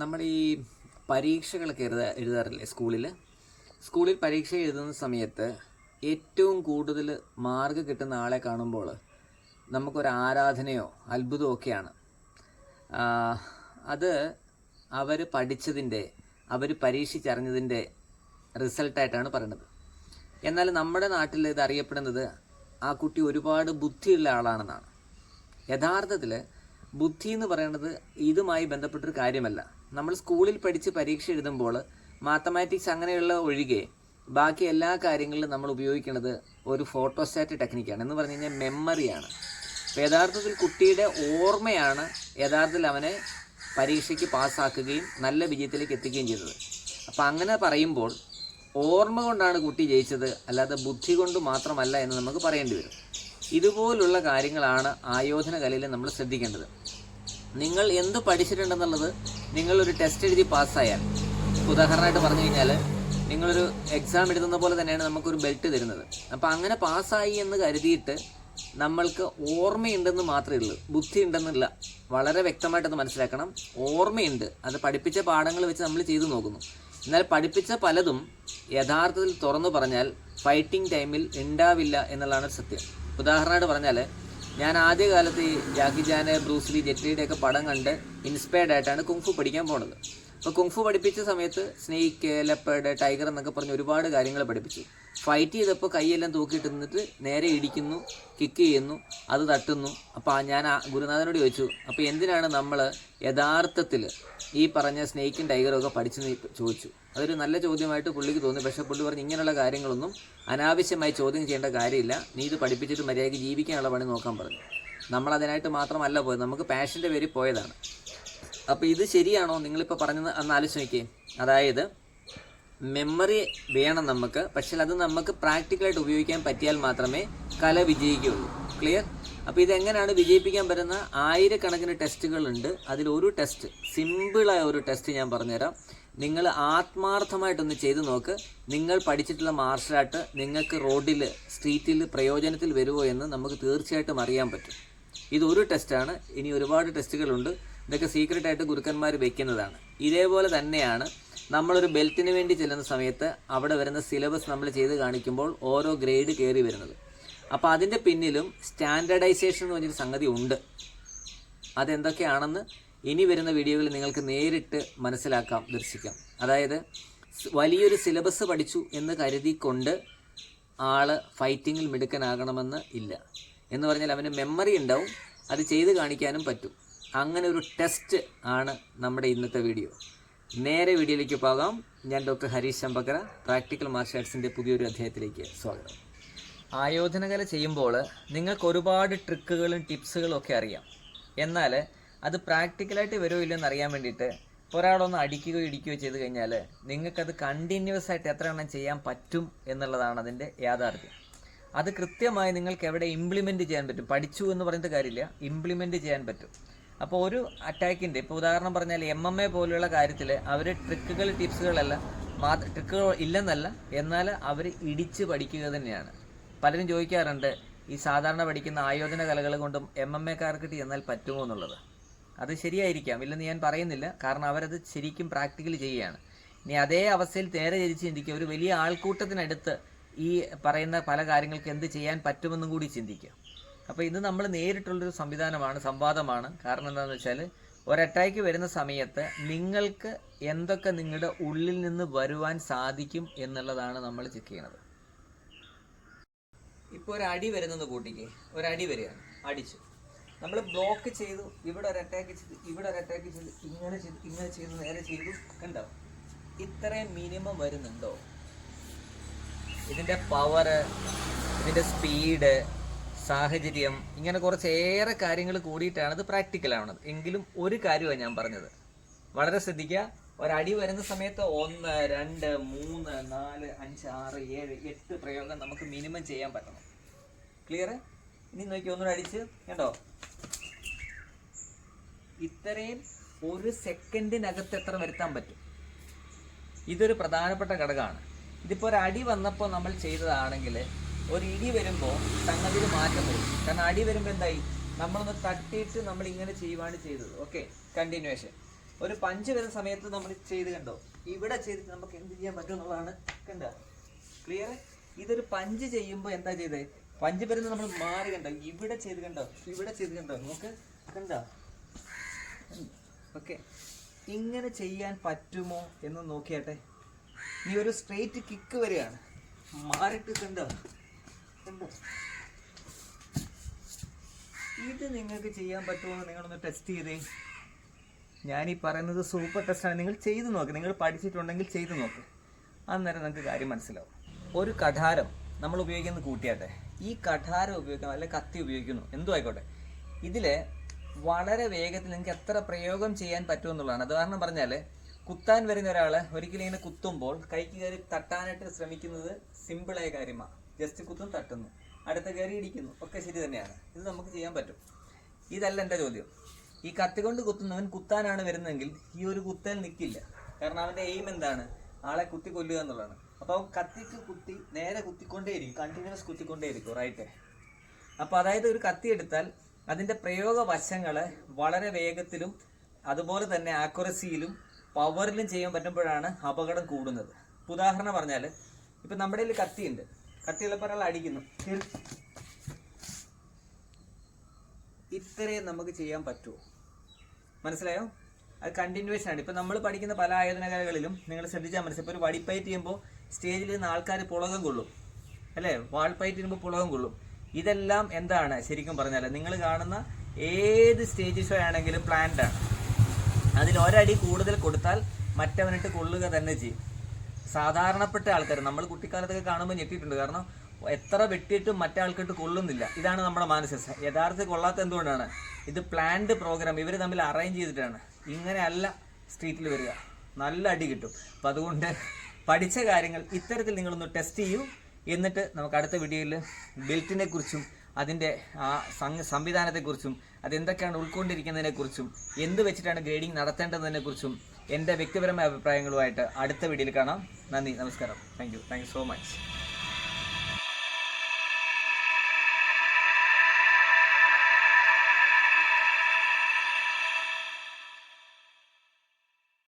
നമ്മൾ ഈ പരീക്ഷകളൊക്കെ എഴുതാ എഴുതാറില്ലേ സ്കൂളിൽ സ്കൂളിൽ പരീക്ഷ എഴുതുന്ന സമയത്ത് ഏറ്റവും കൂടുതൽ മാർക്ക് കിട്ടുന്ന ആളെ കാണുമ്പോൾ നമുക്കൊരു ആരാധനയോ അത്ഭുതമോ ഒക്കെയാണ്. അത് അവർ പഠിച്ചതിന്റെ അവർ പരീക്ഷിച്ചറിഞ്ഞതിന്റെ റിസൾട്ടായിട്ടാണ് പറയുന്നത്. എന്നാൽ നമ്മുടെ നാട്ടിൽ ഇത് അറിയപ്പെടുന്നത് ആ കുട്ടി ഒരുപാട് ബുദ്ധിയുള്ള ആളാണെന്നാണ്. യഥാർത്ഥത്തിൽ ബുദ്ധി എന്ന് പറയുന്നത് ഇതുമായി ബന്ധപ്പെട്ടൊരു കാര്യമല്ല. നമ്മൾ സ്കൂളിൽ പഠിച്ച് പരീക്ഷ എഴുതുമ്പോൾ മാത്തമാറ്റിക്സ് അങ്ങനെയുള്ള ഒഴികെ ബാക്കി എല്ലാ കാര്യങ്ങളിലും നമ്മൾ ഉപയോഗിക്കുന്നത് ഒരു ഫോട്ടോസ്റ്റാറ്റ് ടെക്നിക്കാണ്. എന്ന് പറഞ്ഞു കഴിഞ്ഞാൽ മെമ്മറിയാണ്. അപ്പോൾ യഥാർത്ഥത്തിൽ കുട്ടിയുടെ ഓർമ്മയാണ് യഥാർത്ഥത്തിൽ അവനെ പരീക്ഷയ്ക്ക് പാസ്സാക്കുകയും നല്ല വിജയത്തിലേക്ക് എത്തിക്കുകയും ചെയ്തത്. അപ്പോൾ അങ്ങനെ പറയുമ്പോൾ ഓർമ്മ കൊണ്ടാണ് കുട്ടി ജയിച്ചത് അല്ലാതെ ബുദ്ധി കൊണ്ട് മാത്രമല്ല എന്ന് നമുക്ക് പറയേണ്ടി വരും. ഇതുപോലുള്ള കാര്യങ്ങളാണ് ആയോധന കലയിൽ നമ്മൾ ശ്രദ്ധിക്കേണ്ടത്. നിങ്ങൾ എന്ത് പഠിച്ചിട്ടുണ്ടെന്നുള്ളത് നിങ്ങളൊരു ടെസ്റ്റ് എഴുതി പാസ്സായാൽ ഉദാഹരണമായിട്ട് പറഞ്ഞു കഴിഞ്ഞാൽ നിങ്ങളൊരു എക്സാം എഴുതുന്ന പോലെ തന്നെയാണ് നമുക്കൊരു ബെൽറ്റ് തരുന്നത്. അപ്പോൾ അങ്ങനെ പാസ്സായി എന്ന് കരുതിയിട്ട് നമ്മൾക്ക് ഓർമ്മയുണ്ടെന്ന് മാത്രമേ ഉള്ളൂ ബുദ്ധി ഉണ്ടെന്നില്ല വളരെ വ്യക്തമായിട്ടത് മനസ്സിലാക്കണം. ഓർമ്മയുണ്ട് അത് പഠിപ്പിച്ച പാഠങ്ങൾ വെച്ച് നമ്മൾ ചെയ്തു നോക്കുന്നു. എന്നാൽ പഠിപ്പിച്ച പലതും യഥാർത്ഥത്തിൽ തുറന്നു പറഞ്ഞാൽ ഫൈറ്റിംഗ് ടൈമിൽ ഉണ്ടാവില്ല എന്നുള്ളതാണ് സത്യം. ഉദാഹരണമായിട്ട് പറഞ്ഞാൽ ഞാൻ ആദ്യകാലത്ത് ഈ ജാക്കി ജാന് ബ്രൂസ്ലി ജെറ്റ്ലിയുടെ ഒക്കെ പടം കണ്ട് ഇൻസ്പയർഡ് ആയിട്ടാണ് കുങ്ഫു പഠിക്കാൻ പോണത്. അപ്പോൾ കുങ്ഫു പഠിപ്പിച്ച സമയത്ത് സ്നേക്ക് ലെപ്പേഡ് ടൈഗർ എന്നൊക്കെ പറഞ്ഞ് ഒരുപാട് കാര്യങ്ങൾ പഠിപ്പിച്ചു. ഫൈറ്റ് ചെയ്തപ്പോൾ കൈയെല്ലാം തൂക്കിയിട്ട് നിന്നിട്ട് നേരെ ഇടിക്കുന്നു കിക്ക് ചെയ്യുന്നു അത് തട്ടുന്നു. അപ്പോൾ ഞാൻ ഗുരുനാഥനോട് ചോദിച്ചു അപ്പോൾ എന്തിനാണ് നമ്മൾ യഥാർത്ഥത്തിൽ ഈ പറഞ്ഞ സ്നേക്കും ടൈഗറും ഒക്കെ പഠിച്ചെന്ന് ചോദിച്ചു? അതൊരു നല്ല ചോദ്യമായിട്ട് പുള്ളിക്ക് തോന്നി. പക്ഷേ പുള്ളി പറഞ്ഞു ഇങ്ങനെയുള്ള കാര്യങ്ങളൊന്നും അനാവശ്യമായി ചോദ്യം ചെയ്യേണ്ട കാര്യമില്ല. നീ ഇത് പഠിപ്പിച്ചിട്ട് മര്യാദയ്ക്ക് ജീവിക്കാനുള്ള പണി നോക്കാൻ പറഞ്ഞു. നമ്മൾ അതിനായിട്ട് മാത്രമല്ല പോയത്. നമുക്ക് പാഷന്റെ പേരിൽ പോയതാണ്. അപ്പോൾ ഇത് ശരിയാണോ? നിങ്ങളിപ്പോൾ പറഞ്ഞത് അന്ന് ആലോചിക്കേ അതായത് മെമ്മറി വേണം നമുക്ക്. പക്ഷേ അത് നമുക്ക് പ്രാക്ടിക്കലായിട്ട് ഉപയോഗിക്കാൻ പറ്റിയാൽ മാത്രമേ കല വിജയിക്കുകയുള്ളൂ. ക്ലിയർ അപ്പോൾ ഇതെങ്ങനെയാണ് വിജയിപ്പിക്കാൻ പറ്റുന്ന? ആയിരക്കണക്കിന് ടെസ്റ്റുകളുണ്ട് അതിൽ ഒരു ടെസ്റ്റ് സിമ്പിളായ ഒരു ടെസ്റ്റ് ഞാൻ പറഞ്ഞുതരാം. നിങ്ങൾ ആത്മാർത്ഥമായിട്ടൊന്ന് ചെയ്തു നോക്ക്. നിങ്ങൾ പഠിച്ചിട്ടുള്ള മാർഷൽ ആർട്ട് നിങ്ങൾക്ക് റോഡിൽ സ്ട്രീറ്റിൽ പ്രയോജനത്തിൽ വരുമോ എന്ന് നമുക്ക് തീർച്ചയായിട്ടും അറിയാൻ പറ്റും. ഇതൊരു ടെസ്റ്റാണ് ഇനി ഒരുപാട് ടെസ്റ്റുകളുണ്ട് ഇതൊക്കെ സീക്രട്ട് ആയിട്ട് ഗുരുക്കന്മാർ വെക്കുന്നതാണ്. ഇതേപോലെ തന്നെയാണ് നമ്മളൊരു ബെൽറ്റിന് വേണ്ടി ചെല്ലുന്ന സമയത്ത് അവിടെ വരുന്ന സിലബസ് നമ്മൾ ചെയ്ത് കാണിക്കുമ്പോൾ ഓരോ ഗ്രേഡ് കയറി വരുന്നത്. അപ്പോൾ അതിന്റെ പിന്നിലും സ്റ്റാൻഡർഡൈസേഷൻ എന്ന് പറഞ്ഞൊരു സംഗതി ഉണ്ട്. അതെന്തൊക്കെയാണെന്ന് ഇനി വരുന്ന വീഡിയോകളിൽ നിങ്ങൾക്ക് നേരിട്ട് മനസ്സിലാക്കാം ദർശിക്കാം. അതായത് വലിയൊരു സിലബസ് പഠിച്ചു എന്ന് കരുതിക്കൊണ്ട് ആൾ ഫൈറ്റിങ്ങിൽ മിടുക്കനാകണമെന്ന് ഇല്ല. എന്ന് പറഞ്ഞാൽ അവന് മെമ്മറി ഉണ്ടാവും അത് ചെയ്ത് കാണിക്കാനും പറ്റും. അങ്ങനെ ഒരു ടെസ്റ്റ് ആണ് നമ്മുടെ ഇന്നത്തെ വീഡിയോ നേരെ വീഡിയോയിലേക്ക് പോകാം. ഞാൻ doctor Harish Shambakkara practical martial ആർട്സിന്റെ പുതിയൊരു അധ്യായത്തിലേക്ക് സ്വാഗതം. ആയോധനകല ചെയ്യുമ്പോൾ നിങ്ങൾക്ക് ഒരുപാട് ട്രിക്കുകളും ടിപ്സുകളും ഒക്കെ അറിയാം. എന്നാൽ അത് പ്രാക്ടിക്കലായിട്ട് വരുമോ ഇല്ലെന്ന് അറിയാൻ വേണ്ടിയിട്ട് ഒരാളൊന്ന് അടിക്കുകയോ ഇടിക്കുകയോ ചെയ്ത് കഴിഞ്ഞാൽ നിങ്ങൾക്കത് കണ്ടിന്യൂസ് ആയിട്ട് എത്ര എണ്ണം ചെയ്യാൻ പറ്റും എന്നുള്ളതാണ് അതിന്റെ യാഥാർത്ഥ്യം. അത് കൃത്യമായി നിങ്ങൾക്ക് എവിടെ ഇംപ്ലിമെന്റ് ചെയ്യാൻ പറ്റും. പഠിച്ചു എന്ന് പറയുന്ന കാര്യമില്ല. ഇംപ്ലിമെന്റ് ചെയ്യാൻ പറ്റും. അപ്പോൾ ഒരു അറ്റാക്കിന്റെ ഇപ്പോൾ ഉദാഹരണം പറഞ്ഞാൽ എം എം എ പോലെയുള്ള കാര്യത്തിൽ അവർ ട്രിക്കുകൾ ടിപ്സുകളല്ല മാത്ര ട്രിക്കുകൾ ഇല്ലെന്നല്ല എന്നാൽ അവർ ഇടിച്ച് പഠിക്കുക തന്നെയാണ്. പലരും ചോദിക്കാറുണ്ട് ഈ സാധാരണ പഠിക്കുന്ന ആയോധന കലകൾ കൊണ്ടും എം എം എക്കാർക്ക് ചെന്നാൽ പറ്റുമോ എന്നുള്ളത്? അത് ശരിയായിരിക്കാം. ഇല്ലെന്ന് ഞാൻ പറയുന്നില്ല. കാരണം അവരത് ശരിക്കും പ്രാക്ടിക്കലി ചെയ്യുകയാണ്. ഇനി അതേ അവസ്ഥയിൽ നേരെ തിരിച്ച് ചിന്തിക്കുക. ഒരു വലിയ ആൾക്കൂട്ടത്തിനടുത്ത് ഈ പറയുന്ന പല കാര്യങ്ങൾക്ക് എന്ത് ചെയ്യാൻ പറ്റുമെന്നും കൂടി ചിന്തിക്കുക. അപ്പോൾ ഇത് നമ്മൾ നേരിട്ടുള്ളൊരു സംവിധാനമാണ് സംവാദമാണ്. കാരണം എന്താണെന്ന് വെച്ചാൽ ഒരറ്റാക്ക് വരുന്ന സമയത്ത് നിങ്ങൾക്ക് എന്തൊക്കെ നിങ്ങളുടെ ഉള്ളിൽ നിന്ന് വരുവാൻ സാധിക്കും എന്നുള്ളതാണ് നമ്മൾ ചെക്ക് ചെയ്യണത്. ഇപ്പോൾ ഒരു അടി വരുന്നത് കൂട്ടിക്ക്. ഒരു അടി വരികയാണ്. അടിച്ചു. നമ്മൾ ബ്ലോക്ക് ചെയ്തു ഇവിടെ ഒരു അറ്റാക്ക് ചെയ്തു ഇവിടെ ഒരു അറ്റാക്ക് ചെയ്തു ഇങ്ങനെ ചെയ്തു ഇങ്ങനെ ചെയ്തു നേരെ ചെയ്തു കണ്ടോ? ഇത്രയും മിനിമം വരുന്നുണ്ടോ? ഇതിന്റെ പവർ ഇതിന്റെ സ്പീഡ് സാഹചര്യം ഇങ്ങനെ കുറച്ചേറെ കാര്യങ്ങൾ കൂടിയിട്ടാണ് ഇത് പ്രാക്ടിക്കൽ ആവണത്. എങ്കിലും ഒരു കാര്യമാണ് ഞാൻ പറഞ്ഞത്. വളരെ ശ്രദ്ധിക്കുക ഒരടി വരുന്ന സമയത്ത് ഒന്ന് രണ്ട് മൂന്ന് നാല് അഞ്ച് ആറ് ഏഴ് എട്ട് പ്രയോഗം നമുക്ക് മിനിമം ചെയ്യാൻ പറ്റണം. ക്ലിയർ ഇനി നോക്കി ഒന്നുകൂടെ അടിച്ച് കേട്ടോ ഇത്രയും ഒരു സെക്കൻഡിനകത്ത് എത്ര വരുത്താൻ പറ്റും? ഇതൊരു പ്രധാനപ്പെട്ട ഘടകമാണ്. ഇതിപ്പോൾ ഒരു അടി വന്നപ്പോൾ നമ്മൾ ചെയ്തതാണെങ്കിൽ ഒരു ഇടി വരുമ്പോൾ സംഗതിയിൽ മാറ്റം വരും. കാരണം അടി വരുമ്പോൾ എന്തായി? നമ്മളൊന്ന് തട്ടിയിട്ട് നമ്മൾ ഇങ്ങനെ ചെയ്യുവാണ് ചെയ്തത്. ഓക്കെ കണ്ടിന്യൂവേഷൻ ഒരു പഞ്ച് വരുന്ന സമയത്ത് നമ്മൾ ചെയ്ത് കണ്ടോ? ഇവിടെ ചെയ്തിട്ട് നമുക്ക് എന്ത് ചെയ്യാൻ പറ്റും എന്നുള്ളതാണ് കണ്ട? ക്ലിയർ ഇതൊരു പഞ്ച് ചെയ്യുമ്പോൾ എന്താ ചെയ്തത് പഞ്ച് വരുന്ന നമ്മൾ മാറി കണ്ടോ? ഇവിടെ ചെയ്ത് കണ്ടോ? ഇവിടെ ചെയ്ത് കണ്ടോ? നമുക്ക് കണ്ടോ? ഓക്കെ ഇങ്ങനെ ചെയ്യാൻ പറ്റുമോ എന്ന് നോക്കിയാട്ടെ. നീ ഒരു സ്ട്രെയിറ്റ് കിക്ക് വരികയാണ് മാറിട്ട് കണ്ടോ കണ്ടോ ഇത് നിങ്ങൾക്ക് ചെയ്യാൻ പറ്റുമോ എന്ന് നിങ്ങളൊന്ന് ടെസ്റ്റ് ചെയ്തേ. ഞാൻ ഈ പറയുന്നത് സൂപ്പർ ടെസ്റ്റാണ് നിങ്ങൾ ചെയ്തു നോക്ക്. നിങ്ങൾ പഠിച്ചിട്ടുണ്ടെങ്കിൽ ചെയ്തു നോക്ക്. അന്നേരം നിങ്ങൾക്ക് കാര്യം മനസ്സിലാവും. ഒരു കഠാരം നമ്മൾ ഉപയോഗിക്കുന്നത് കൂട്ടിയാട്ടെ. ഈ കഠാരം ഉപയോഗിക്കണം അല്ലെങ്കിൽ കത്തി ഉപയോഗിക്കുന്നു എന്തോ ആയിക്കോട്ടെ. ഇതിൽ വളരെ വേഗത്തിൽ നിങ്ങൾക്ക് എത്ര പ്രയോഗം ചെയ്യാൻ പറ്റും പറ്റുമെന്നുള്ളതാണ് ഉദാഹരണം പറഞ്ഞാൽ കുത്താൻ വരുന്ന ഒരാൾ ഒരിക്കലും ഇങ്ങനെ കുത്തുമ്പോൾ കൈക്ക് കയറി തട്ടാനായിട്ട് ശ്രമിക്കുന്നത് സിമ്പിളായ കാര്യമാണ് ജസ്റ്റ് കുത്തും തട്ടുന്നു. അടുത്ത കയറി ഇടിക്കുന്നു. ഒക്കെ ശരി തന്നെയാണ്. ഇത് നമുക്ക് ചെയ്യാൻ പറ്റും. ഇതല്ല എന്റെ ചോദ്യം. ഈ കത്തി കൊണ്ട് കുത്തുന്നവൻ കുത്താനാണ് വരുന്നതെങ്കിൽ ഈ ഒരു കുത്തൽ നിൽക്കില്ല കാരണം അവന്റെ എയിം എന്താണ്? ആളെ കുത്തി കൊല്ലുക എന്നുള്ളതാണ്. അപ്പോൾ കത്തിക്ക് കുത്തി നേരെ കുത്തിക്കൊണ്ടേയിരിക്കും. കണ്ടിന്യൂസ് കുത്തിക്കൊണ്ടേയിരിക്കും റൈറ്റ് അപ്പോൾ അതായത് ഒരു കത്തി എടുത്താൽ അതിന്റെ പ്രയോഗ വശങ്ങളെ വളരെ വേഗത്തിലും അതുപോലെ തന്നെ ആക്യുറസിയിലും പവറിലും ചെയ്യാൻ പറ്റുമ്പോഴാണ് അപകടം കൂടുന്നത്. ഉദാഹരണം പറഞ്ഞാൽ ഇപ്പൊ നമ്മുടെ കയ്യിൽ കത്തിയുണ്ട്. കത്തി ഉള്ളപ്പോൾ ഒരാൾ അടിക്കുന്നു. ഇത്രേ ഇത്രയും നമുക്ക് ചെയ്യാൻ പറ്റുമോ മനസ്സിലായോ? അത് കണ്ടിന്യൂവേഷൻ ആണ്. ഇപ്പൊ നമ്മൾ പഠിക്കുന്ന പല ആയോധന കലകളിലും നിങ്ങൾ ശ്രദ്ധിച്ചാൽ മനസ്സിലായി. ഇപ്പൊ ഒരു വടിപ്പയറ്റ് ചെയ്യുമ്പോൾ സ്റ്റേജിൽ നിന്ന് ആൾക്കാർ പുളകം കൊള്ളും. അല്ലേ? വാൾപ്പയറ്റ് ചെയ്യുമ്പോൾ പുളകം കൊള്ളും. ഇതെല്ലാം എന്താണ്? ശരിക്കും പറഞ്ഞാൽ നിങ്ങൾ കാണുന്ന ഏത് സ്റ്റേജ് ഷോ ആണെങ്കിലും പ്ലാൻഡ് ആണ്. അതിൽ ഒരടി കൂടുതൽ കൊടുത്താൽ മറ്റവനിട്ട് കൊള്ളുക തന്നെ ചെയ്യും. സാധാരണപ്പെട്ട ആൾക്കാർ നമ്മൾ കുട്ടിക്കാലത്തൊക്കെ കാണുമ്പോൾ ഞെട്ടിയിട്ടുണ്ട്. കാരണം എത്ര വെട്ടിയിട്ടും മറ്റേ ആൾക്കിട്ട് കൊള്ളുന്നില്ല. ഇതാണ് നമ്മുടെ മാനസിക യഥാർത്ഥത്തിൽ കൊള്ളാത്ത എന്തുകൊണ്ടാണ്? ഇത് പ്ലാൻഡ് പ്രോഗ്രാം ഇവർ തമ്മിൽ അറേഞ്ച് ചെയ്തിട്ടാണ്. ഇങ്ങനെയല്ല സ്ട്രീറ്റിൽ വരിക. നല്ല അടി കിട്ടും. അപ്പം അതുകൊണ്ട് പഠിച്ച കാര്യങ്ങൾ ഇത്തരത്തിൽ നിങ്ങളൊന്ന് ടെസ്റ്റ് ചെയ്യൂ. എന്നിട്ട് നമുക്ക് അടുത്ത വീഡിയോയിൽ ബെൽറ്റിനെ കുറിച്ചും അതിന്റെ ആ സംവിധാനത്തെക്കുറിച്ചും അതെന്തൊക്കെയാണ് ഉൾക്കൊണ്ടിരിക്കുന്നതിനെക്കുറിച്ചും എന്ത് വെച്ചിട്ടാണ് ഗ്രേഡിംഗ് നടത്തേണ്ടതിനെക്കുറിച്ചും എന്റെ വ്യക്തിപരമായ അഭിപ്രായങ്ങളുമായിട്ട് അടുത്ത വീഡിയോയിൽ കാണാം. നന്ദി നമസ്കാരം. Thank you thank you so much